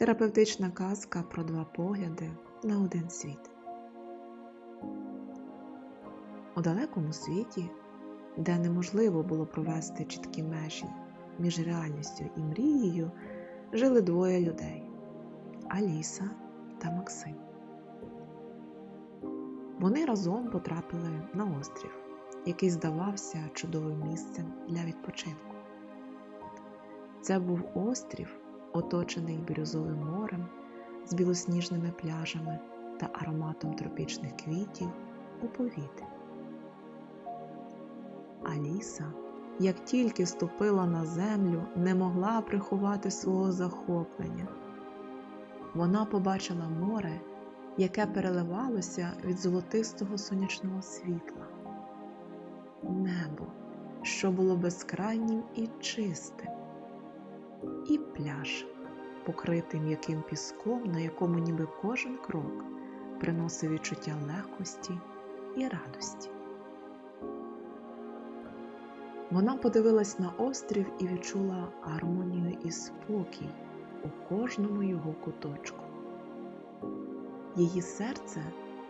Терапевтична казка про два погляди на один світ. У далекому світі, де неможливо було провести чіткі межі між реальністю і мрією, жили двоє людей Аліса та Максим. Вони разом потрапили на острів, який здавався чудовим місцем для відпочинку. Це був острів, оточений бірюзовим морем з білосніжними пляжами та ароматом тропічних квітів у повітрі. Аліса, як тільки ступила на землю, не могла приховати свого захоплення. Вона побачила море, яке переливалося від золотистого сонячного світла, небо, що було безкрайнім і чистим, і пляж, покритий м'яким піском, на якому ніби кожен крок приносив відчуття легкості і радості. Вона подивилась на острів і відчула гармонію і спокій у кожному його куточку. Її серце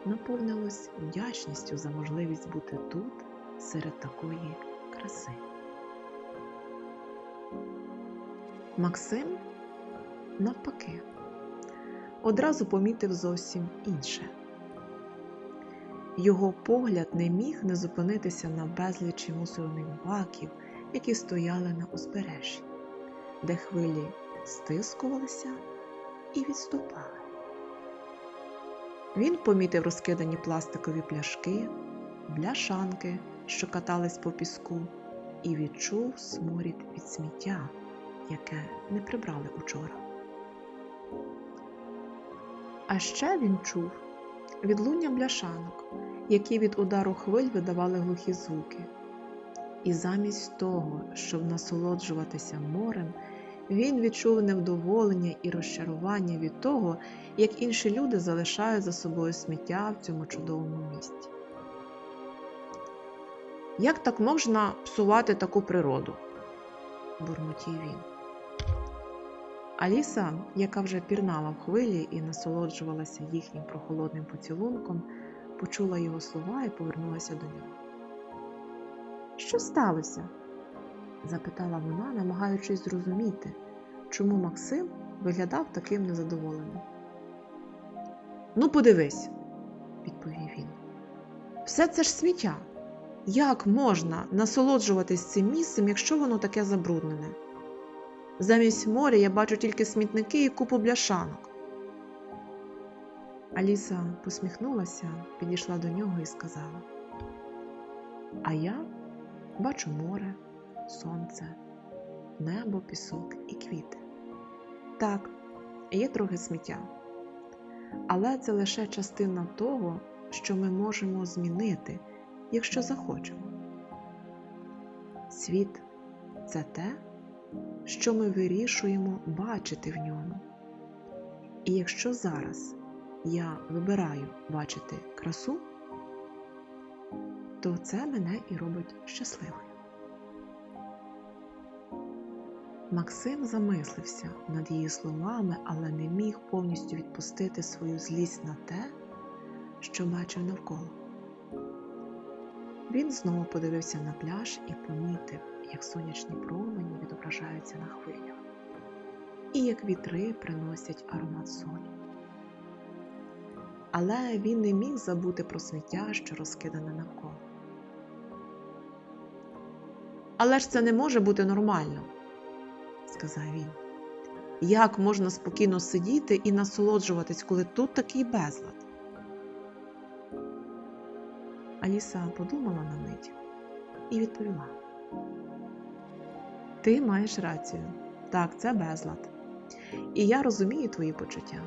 наповнилось вдячністю за можливість бути тут серед такої краси. Максим, навпаки, одразу помітив зовсім інше. Його погляд не міг не зупинитися на безлічі мусорних баків, які стояли на узбережжі, де хвилі стискувалися і відступали. Він помітив розкидані пластикові пляшки, бляшанки, що катались по піску, і відчув сморід від сміття, яке не прибрали учора. А ще він чув відлуння бляшанок, які від удару хвиль видавали глухі звуки. І замість того, щоб насолоджуватися морем, він відчув невдоволення і розчарування від того, як інші люди залишають за собою сміття в цьому чудовому місті. Як так можна псувати таку природу? бурмотів він. Аліса, яка вже пірнала в хвилі і насолоджувалася їхнім прохолодним поцілунком, почула його слова і повернулася до нього. Що сталося? запитала вона, намагаючись зрозуміти, чому Максим виглядав таким незадоволеним. Ну, подивись, відповів він. Все це ж сміття. Як можна насолоджуватись цим місцем, якщо воно таке забруднене? Замість моря я бачу тільки смітники і купу бляшанок. Аліса посміхнулася, підійшла до нього і сказала: А я бачу море, сонце, небо, пісок і квіти. Так, є трохи сміття, але це лише частина того, що ми можемо змінити, якщо захочемо. Світ це те, що ми вирішуємо бачити в ньому. І якщо зараз я вибираю бачити красу, то це мене і робить щасливою. Максим замислився над її словами, але не міг повністю відпустити свою злість на те, що бачив навколо. Він знову подивився на пляж і помітив, як сонячні промені відображаються на хвилях, і як вітри приносять аромат солі. Але він не міг забути про сміття, що розкидане навколо. Але ж це не може бути нормально, сказав він. Як можна спокійно сидіти і насолоджуватись, коли тут такий безлад? Аліса подумала на мить і відповіла: Ти маєш рацію. Так, це безлад. І я розумію твої почуття.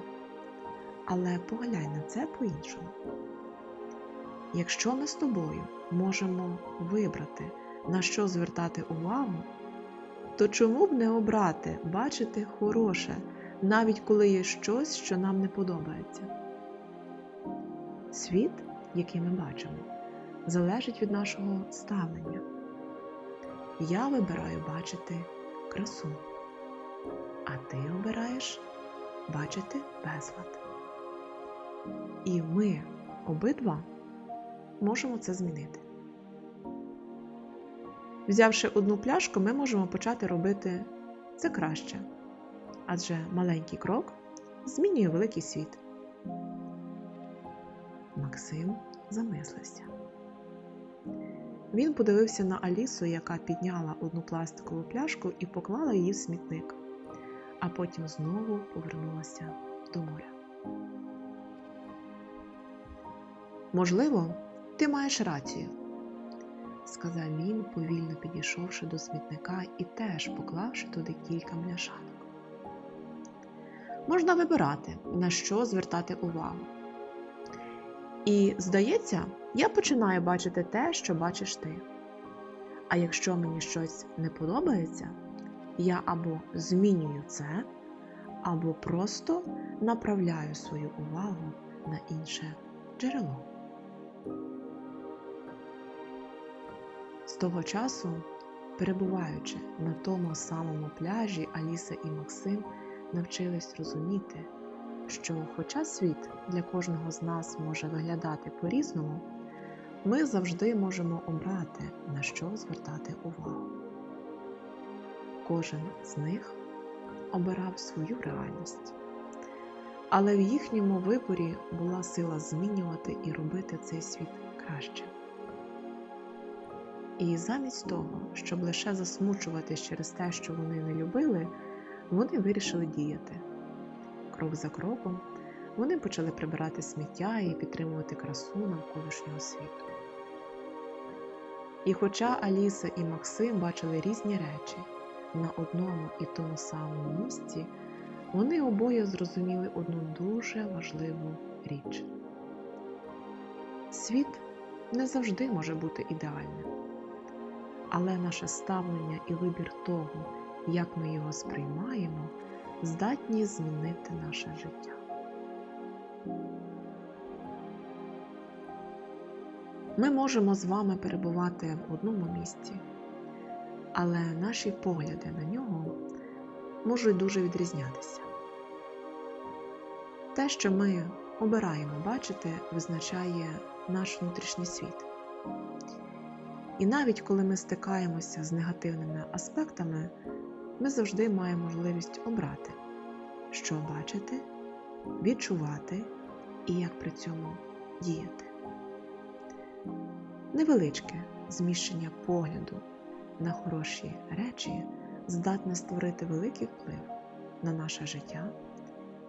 Але поглянь на це по-іншому. Якщо ми з тобою можемо вибрати, на що звертати увагу, то чому б не обрати бачити хороше, навіть коли є щось, що нам не подобається? Світ, який ми бачимо, залежить від нашого ставлення. Я вибираю бачити красу, а ти обираєш бачити безлад. І ми обидва можемо це змінити. Взявши одну пляшку, ми можемо почати робити це краще, адже маленький крок змінює великий світ. Максим замислився. Він подивився на Алісу, яка підняла одну пластикову пляшку і поклала її в смітник, а потім знову повернулася до моря. Можливо, ти маєш рацію, сказав він, повільно підійшовши до смітника і теж поклавши туди кілька мляшанок. Можна вибирати, на що звертати увагу. І, здається, я починаю бачити те, що бачиш ти. А якщо мені щось не подобається, я або змінюю це, або просто направляю свою увагу на інше джерело. З того часу, перебуваючи на тому самому пляжі, Аліса і Максим навчились розуміти, що, хоча світ для кожного з нас може виглядати по-різному, ми завжди можемо обрати, на що звертати увагу. Кожен з них обирав свою реальність, але в їхньому виборі була сила змінювати і робити цей світ кращим. І замість того, щоб лише засмучуватись через те, що вони не любили, вони вирішили діяти. Крок за кроком вони почали прибирати сміття і підтримувати красу навколишнього світу. І хоча Аліса і Максим бачили різні речі на одному і тому самому місці, вони обоє зрозуміли одну дуже важливу річ. Світ не завжди може бути ідеальним, але наше ставлення і вибір того, як ми його сприймаємо, здатні змінити наше життя. Ми можемо з вами перебувати в одному місці, але наші погляди на нього можуть дуже відрізнятися. Те, що ми обираємо бачити, визначає наш внутрішній світ. І навіть коли ми стикаємося з негативними аспектами, ми завжди маємо можливість обрати, що бачити, відчувати і як при цьому діяти. Невеличке зміщення погляду на хороші речі здатне створити великий вплив на наше життя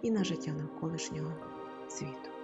і на життя навколишнього світу.